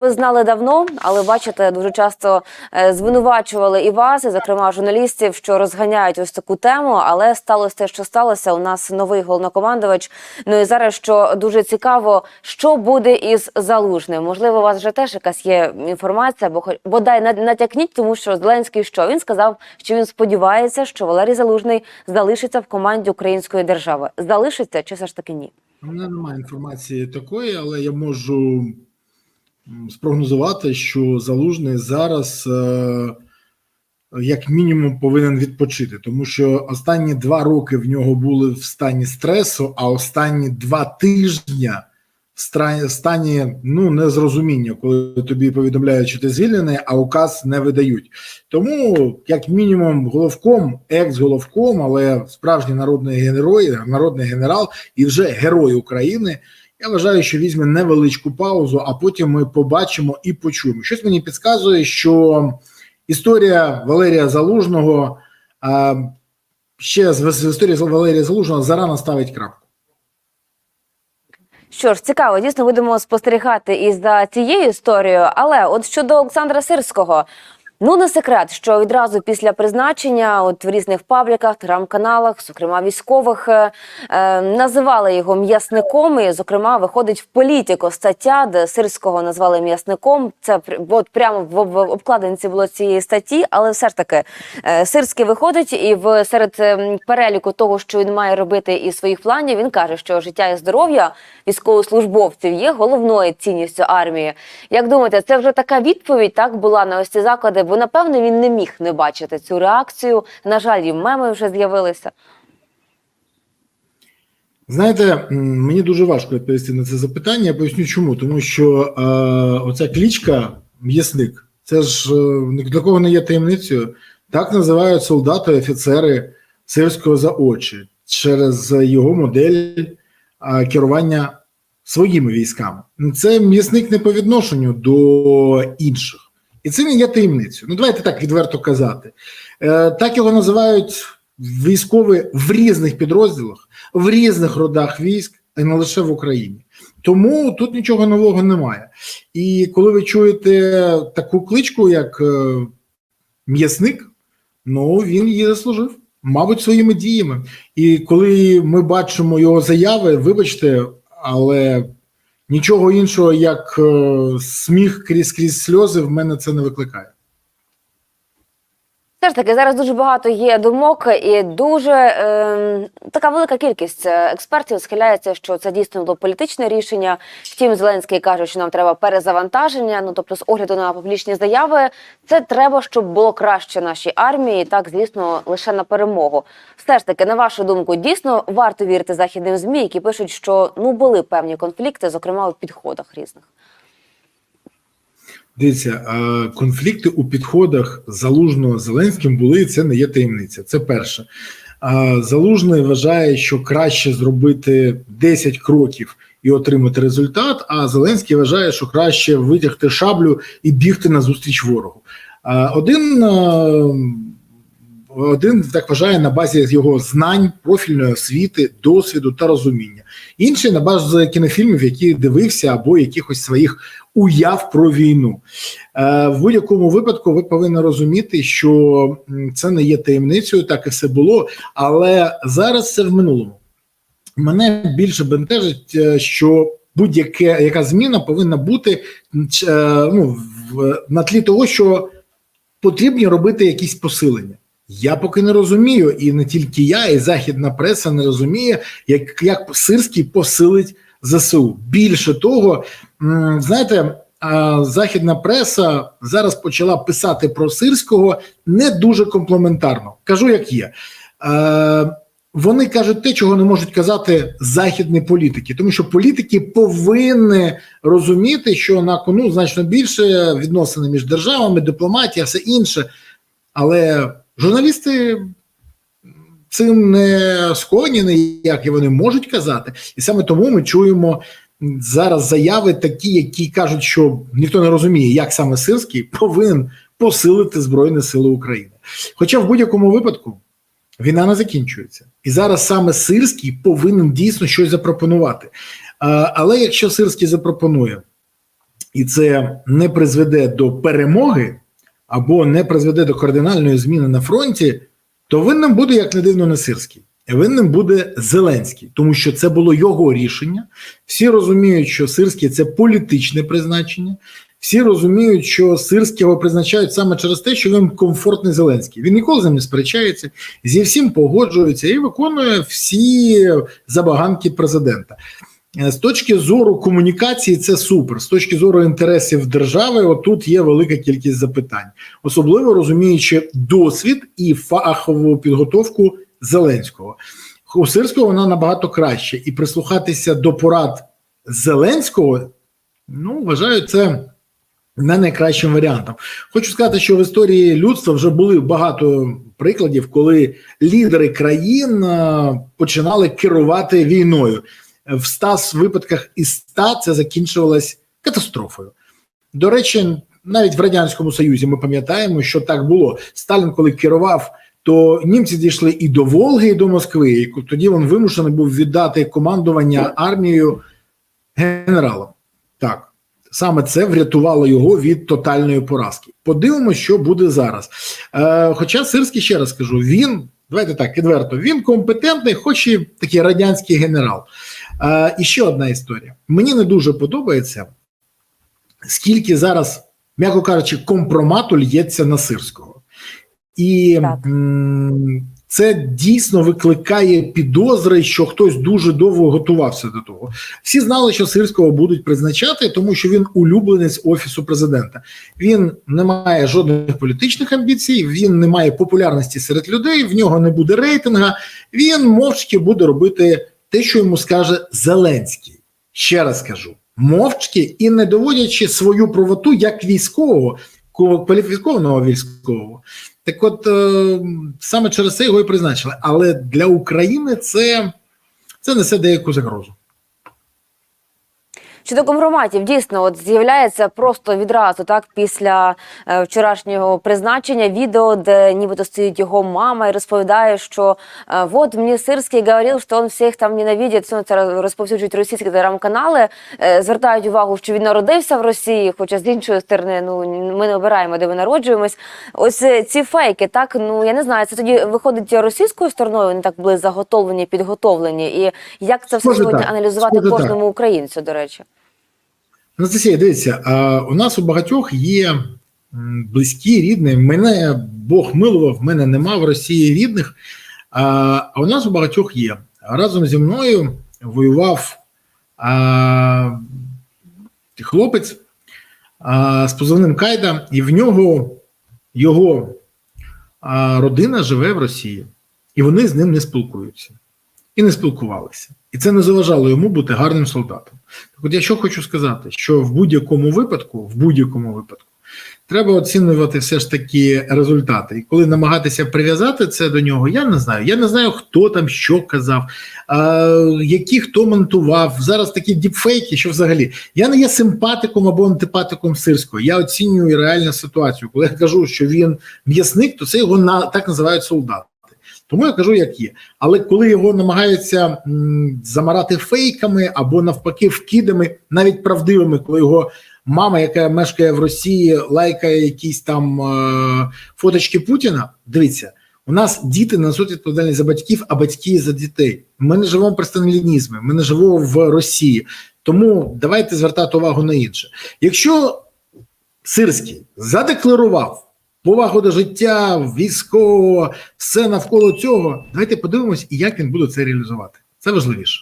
Ви знали давно, але бачите, дуже часто е, звинувачували і вас, і зокрема журналістів, що розганяють ось таку тему. Але сталося те, що сталося. У нас новий головнокомандувач. Ну і зараз що дуже цікаво, що буде із залужним. Можливо, у вас вже теж якась є інформація, бо хоч бодай натякніть, тому що Зеленський що він сказав, що він сподівається, що Валерій Залужний залишиться в команді української держави. Залишиться чи все ж таки ні? У мене немає інформації такої, але я можу спрогнозувати, що залужний зараз, е, як мінімум, повинен відпочити, тому що останні два роки в нього були в стані стресу, а останні два тижні в стані ну незрозуміння, коли тобі повідомляють, що ти звільнений, а указ не видають. Тому, як мінімум, головком, екс-головком, але справжній народний герой, народний генерал і вже герой України. Я вважаю, що візьме невеличку паузу, а потім ми побачимо і почуємо. Щось мені підказує, що історія Валерія Залужного ще з історії Валерія Залужного зарано ставить крапку. Що ж, цікаво, дійсно будемо спостерігати і за цією історією. Але от щодо Олександра Сирського, ну не секрет, що відразу після призначення, от в різних пабліках, телеграм-каналах, зокрема військових, е, е, називали його м'ясником. І, зокрема, виходить в політико стаття, де Сирського назвали м'ясником. Це от прямо в, в обкладинці було цієї статті, але все ж таки е, Сирський виходить і в серед ем, переліку того, що він має робити із своїх планів, він каже, що життя і здоров'я військовослужбовців є головною цінністю армії. Як думаєте, це вже така відповідь так була на ось ці заклади? Бо напевно він не міг не бачити цю реакцію. На жаль, і меми вже з'явилися. Знаєте, мені дуже важко відповісти на це запитання. Я поясню чому. Тому що е, оця клічка м'ясник, це ж е, для кого не є таємницею. Так називають солдати, офіцери сирського за очі через його модель е, керування своїми військами. Це м'ясник не по відношенню до інших. І це не є таємницею. Ну, давайте так відверто казати. Е, так його називають військові в різних підрозділах в різних родах військ, і не лише в Україні. Тому тут нічого нового немає. І коли ви чуєте таку кличку, як е, м'ясник, ну він її заслужив, мабуть, своїми діями. І коли ми бачимо його заяви, вибачте, але нічого іншого, як е, сміх крізь крізь сльози, в мене це не викликає. Все ж таки, зараз дуже багато є думок, і дуже е, така велика кількість е, експертів схиляється, що це дійсно було політичне рішення. Втім, Зеленський каже, що нам треба перезавантаження. Ну тобто, з огляду на публічні заяви, це треба, щоб було краще нашій армії. Так, звісно, лише на перемогу. Все ж таки, на вашу думку, дійсно варто вірити західним змі, які пишуть, що ну були певні конфлікти, зокрема у підходах різних. Дивіться, конфлікти у підходах залужного Зеленським були, і це не є таємниця. Це перше. Залужний вважає, що краще зробити 10 кроків і отримати результат. А Зеленський вважає, що краще витягти шаблю і бігти назустріч ворогу. Один один так вважає на базі його знань, профільної освіти, досвіду та розуміння. Інший на базі кінофільмів, які дивився, або якихось своїх уяв про війну. Е, в будь-якому випадку ви повинні розуміти, що це не є таємницею, так і все було, але зараз це в минулому. Мене більше бентежить, е, що будь-яка яка зміна повинна бути е, ну, на тлі того, що потрібні робити якісь посилення. Я поки не розумію, і не тільки я, і західна преса не розуміє, як, як Сирський посилить ЗСУ. Більше того, знаєте, західна преса зараз почала писати про Сирського не дуже комплементарно. Кажу, як є. Е, вони кажуть те, чого не можуть казати західні політики, тому що політики повинні розуміти, що на кону значно більше відносини між державами, дипломатія, все інше. Але журналісти цим не сховані ніяк, і вони можуть казати. І саме тому ми чуємо зараз заяви такі, які кажуть, що ніхто не розуміє, як саме Сирський повинен посилити Збройні Сили України. Хоча в будь-якому випадку війна не закінчується. І зараз саме Сирський повинен дійсно щось запропонувати. Але якщо Сирський запропонує і це не призведе до перемоги або не призведе до кардинальної зміни на фронті, то винним буде, як не дивно, не Сирський. Винним буде Зеленський, тому що це було його рішення. Всі розуміють, що Сирський це політичне призначення. Всі розуміють, що Сирського призначають саме через те, що він комфортний Зеленський. Він ніколи з ним не сперечається, зі всім погоджується і виконує всі забаганки президента. Е, З точки зору комунікації, це супер. З точки зору інтересів держави, отут є велика кількість запитань, особливо розуміючи досвід і фахову підготовку Зеленського. У Сирського вона набагато краще, і прислухатися до порад Зеленського, ну вважаю, це не найкращим варіантом. Хочу сказати, що в історії людства вже були багато прикладів, коли лідери країн е, починали керувати війною. В 100 випадках із 100 це закінчувалось катастрофою. До речі, навіть в радянському союзі ми пам'ятаємо, що так було. Сталін, коли керував, то німці дійшли і до Волги, і до Москви. І тоді він вимушений був віддати командування армією генералам. Так, саме це врятувало його від тотальної поразки. Подивимося, що буде зараз. Е, хоча Сирський, ще раз скажу, він, давайте так, відверто, він компетентний, хоч і такий радянський генерал. І ще одна історія. Мені не дуже подобається, скільки зараз, м'яко кажучи, компромату лється на Сирського. І Так. це дійсно викликає підозри, що хтось дуже довго готувався до того. Всі знали, що Сирського будуть призначати, тому що він улюбленець офісу президента. Він не має жодних політичних амбіцій, він не має популярності серед людей, в нього не буде рейтинга. Він мовчки буде робити те, що йому скаже Зеленський. Ще раз кажу: мовчки і не доводячи свою правоту як військового, кваліфікованого військового. Так от е, саме через це його і призначили. Але для України це, це несе деяку загрозу. Щодо компроматів, дійсно, от з'являється просто відразу, так після е, вчорашнього призначення відео, де нібито стоїть його мама і розповідає, що е, от мені Сирський говорив, що він всіх там ненавидить. Ну, це розповсюджують російські телеграм-канали, е, звертають увагу, що він народився в Росії, хоча з іншої сторони, ну ми не обираємо, де ми народжуємось. Ось е, ці фейки, так ну я не знаю, це тоді виходить російською стороною. Вони так були заготовлені, підготовлені. І як це все сьогодні так. аналізувати Схоже, так. кожному українцю, до речі. Анастасія, дивіться, у нас у багатьох є близькі, рідні. Мене Бог милував, в мене нема в Росії рідних. А, у нас у багатьох є. Разом зі мною воював а, хлопець а, з позивним Кайда, і в нього його а, родина живе в Росії, і вони з ним не спілкуються. І не спілкувалися. І це не заважало йому бути гарним солдатом. Так от я що хочу сказати, що в будь-якому випадку, в будь-якому випадку, треба оцінювати все ж таки результати. І коли намагатися прив'язати це до нього, я не знаю. Я не знаю, хто там що казав, а, які хто монтував. Зараз такі діпфейки, що взагалі я не є симпатиком або антипатиком сирського. Я оцінюю реальну ситуацію. Коли я кажу, що він м'ясник, то це його на так називають солдати. Тому я кажу, як є. Але коли його намагаються замарати фейками або навпаки вкидами, навіть правдивими, коли його мама, яка мешкає в Росії, лайкає якісь там е, фоточки Путіна, дивіться. У нас діти несуть відповідальність за батьків, а батьки за дітей. Ми не живемо при сталінізмі, ми не живемо в Росії. Тому давайте звертати увагу на інше. Якщо Сирський задекларував повагу до життя, військового, все навколо цього, давайте подивимось, як він буде це реалізувати. Це важливіше.